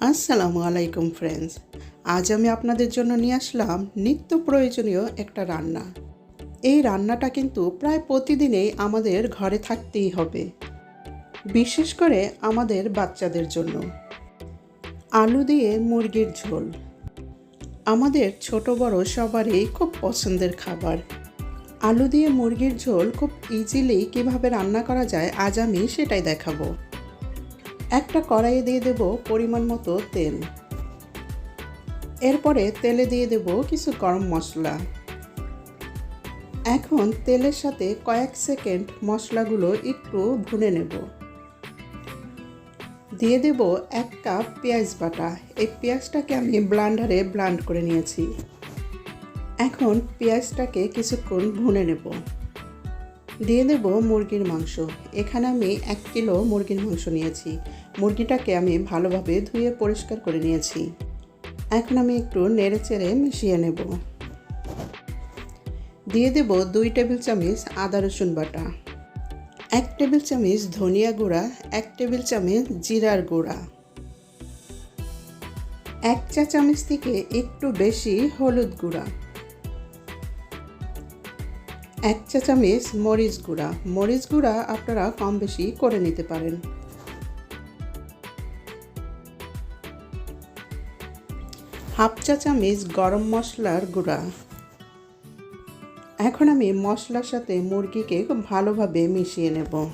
আসসালামু আলাইকুম ফ্রেন্ডস আজ আমি আপনাদের জন্য নিয়ে আসলাম নিত্য প্রয়োজনীয় একটা রান্না। এই রান্নাটা কিন্তু প্রায় প্রতিদিনেই আমাদের ঘরে থাকতেই হবে। বিশেষ করে আমাদের বাচ্চাদের জন্য। আলু দিয়ে মুরগির ঝোল। আমাদের ছোট বড় সবারই খুব পছন্দের খাবার। আলু দিয়ে মুরগির ঝোল খুব ইজিলি কীভাবে রান্না করা যায়, আজ আমি সেটাই দেখাবো। একটা কড়াইয়ে দিয়ে দেব পরিমাণ মতো তেল। এরপরে তেলে দিয়ে দেব কিছু গরম মশলা। এখন তেলের সাথে কয়েক সেকেন্ড মশলাগুলো একটু ভুনে নেব। দিয়ে দেব এক কাপ পেঁয়াজ বাটা। এই পেঁয়াজটাকে আমি ব্লান্ডারে ব্লান্ড করে নিয়েছি। এখন পেঁয়াজটাকে কিছুক্ষণ ভুনে নেব। দিয়ে দেব মুরগির মাংস। এখানে আমি এক কিলো মুরগির মাংস নিয়েছি। মুরগিটাকে আমি ভালোভাবে ধুয়ে পরিষ্কার করে নিয়েছি। এখন আমি একটু নেড়ে চেড়ে মিশিয়ে নেব। দিয়ে দেব দুই টেবিল চামচ আদা রসুন বাটা। এক টেবিল চামচ ধনিয়া গুঁড়া, এক টেবিল চামচ জিরার গুঁড়া। এক চা চামচ থেকে একটু বেশি হলুদ গুঁড়া। এক চা চামচ মরিচ গুঁড়া। মরিচ গুঁড়া আপনারা কম বেশি করে নিতে পারেন। হাফ চা চামচ গরম মশলার গুঁড়া। এখন আমি মশলার সাথে মুরগিকে ভালোভাবে মিশিয়ে নেব।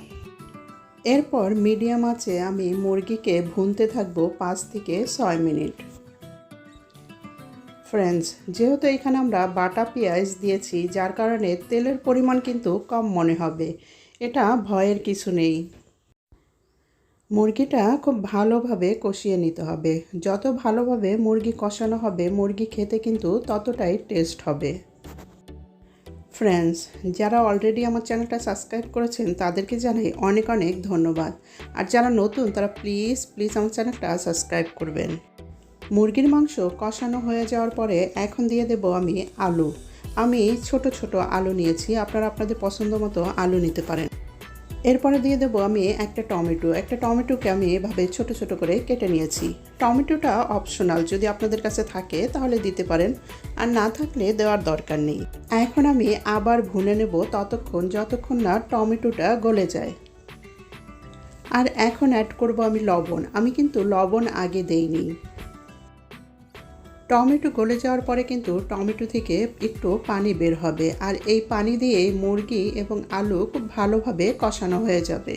এরপর মিডিয়াম আছে আমি মুরগিকে ভুনতে থাকব পাঁচ থেকে ছয় মিনিট। ফ্রেন্ডস যেহেতু এখানে আমরা বাটা পেঁয়াজ দিয়েছি, যার কারণে তেলের পরিমাণ কিন্তু কম মনে হবে। এটা ভয়ের কিছু নেই। মুরগিটা খুব ভালোভাবে কষিয়ে নিতে হবে। যত ভালোভাবে মুরগি কষানো হবে, মুরগি খেতে কিন্তু ততটাই টেস্ট হবে। ফ্রেন্ডস যারা অলরেডি আমার চ্যানেলটা সাবস্ক্রাইব করেছেন, তাদেরকে জানাই অনেক অনেক ধন্যবাদ। আর যারা নতুন, তারা প্লিজ প্লিজ আমার চ্যানেলটা সাবস্ক্রাইব করবেন। মুরগির মাংস কষানো হয়ে যাওয়ার পরে এখন দিয়ে দেব আমি আলু। আমি ছোট ছোট আলু নিয়েছি, আপনারা আপনাদের পছন্দ মতো আলু নিতে পারেন। এরপরে দিয়ে দেবো আমি একটা টমেটো। একটা টমেটোকে আমি এভাবে ছোট ছোট করে কেটে নিয়েছি। টমেটোটা অপশনাল, যদি আপনাদের কাছে থাকে তাহলে দিতে পারেন। আর না থাকলে দেওয়ার দরকার নেই। এখন আমি আবার ভুনে নেব ততক্ষণ যতক্ষণ না টমেটোটা গলে যায়। আর এখন অ্যাড করব আমি লবণ। আমি কিন্তু লবণ আগে দেইনি। টমেটো গলে যাওয়ার পরে কিন্তু টমেটো থেকে একটু পানি বের হবে। আর এই পানি দিয়ে মুরগি এবং আলু খুব ভালোভাবে কষানো হয়ে যাবে।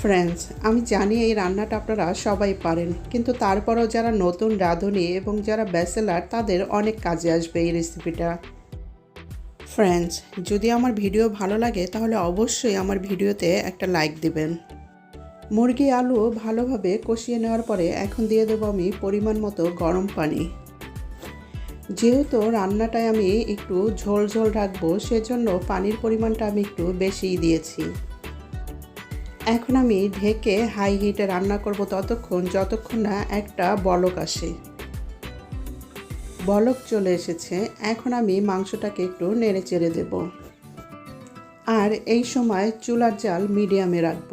ফ্রেন্ডস আমি জানি এই রান্নাটা আপনারা সবাই পারেন, কিন্তু তারপরেও যারা নতুন রাঁধুনি এবং যারা ব্যাচেলার, তাদের অনেক কাজে আসবে এই রেসিপিটা ফ্রেন্ডস যদি আমার ভিডিও ভালো লাগে, তাহলে অবশ্যই আমার ভিডিওতে একটা লাইক দিবেন। মুরগি আলু ভালোভাবে কষিয়ে নেওয়ার পরে এখন দিয়ে দেবো আমি পরিমাণ মতো গরম পানি। যেহেতু রান্নাটায় আমি একটু ঝোল ঝোল রাখব, সেজন্য পানির পরিমাণটা আমি একটু বেশিই দিয়েছি। এখন আমি ঢেকে হাই হিটে রান্না করব ততক্ষণ, যতক্ষণ না একটা বলক আসে। বলক চলে এসেছে, এখন আমি মাংসটাকে একটু নেড়ে চেড়ে দেব। আর এই সময় চুলার জাল মিডিয়ামে রাখব।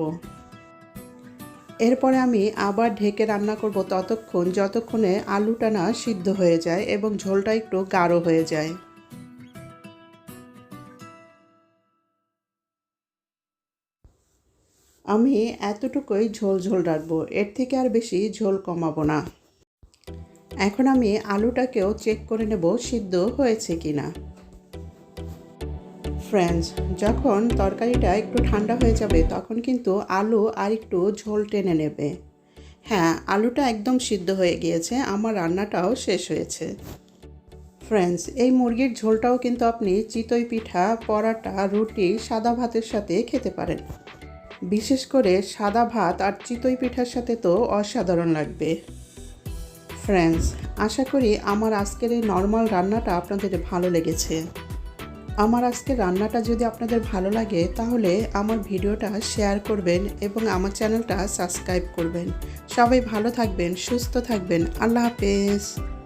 এরপরে আমি আবার ঢেকে রান্না করব ততক্ষণ, যতক্ষণে আলুটা না সিদ্ধ হয়ে যায় এবং ঝোলটা একটু গাঢ় হয়ে যায়। আমি এতটুকুই ঝোল ঝোল রাখব, এর থেকে আর বেশি ঝোল কমাবো না। এখন আমি আলুটাকেও চেক করে নেব, সিদ্ধ হয়েছে কি না ফ্রেন্ডস যখন তরকারিটা একটু ঠান্ডা হয়ে যাবে, তখন কিন্তু আলু আর একটু ঝোল টেনে নেবে। হ্যাঁ আলুটা একদম সিদ্ধ হয়ে গিয়েছে, আমার রান্নাটাও শেষ হয়েছে। ফ্রেন্ডস এই মুরগির ঝোলটাও কিন্তু আপনি চিতই পিঠা, পরাটা, রুটি, সাদা ভাতের সাথে খেতে পারেন। বিশেষ করে সাদা ভাত আর চিতই পিঠার সাথে তো অসাধারণ লাগবে। ফ্রেন্ডস আশা করি আমার আজকের এই নর্মাল রান্নাটা আপনাদের ভালো লেগেছে। আমার আজকে রান্নাটা যদি আপনাদের ভালো লাগে, তাহলে আমার ভিডিওটা শেয়ার করবেন এবং আমার চ্যানেলটা সাবস্ক্রাইব করবেন। সবাই ভালো থাকবেন, সুস্থ থাকবেন। আল্লাহ হাফেজ।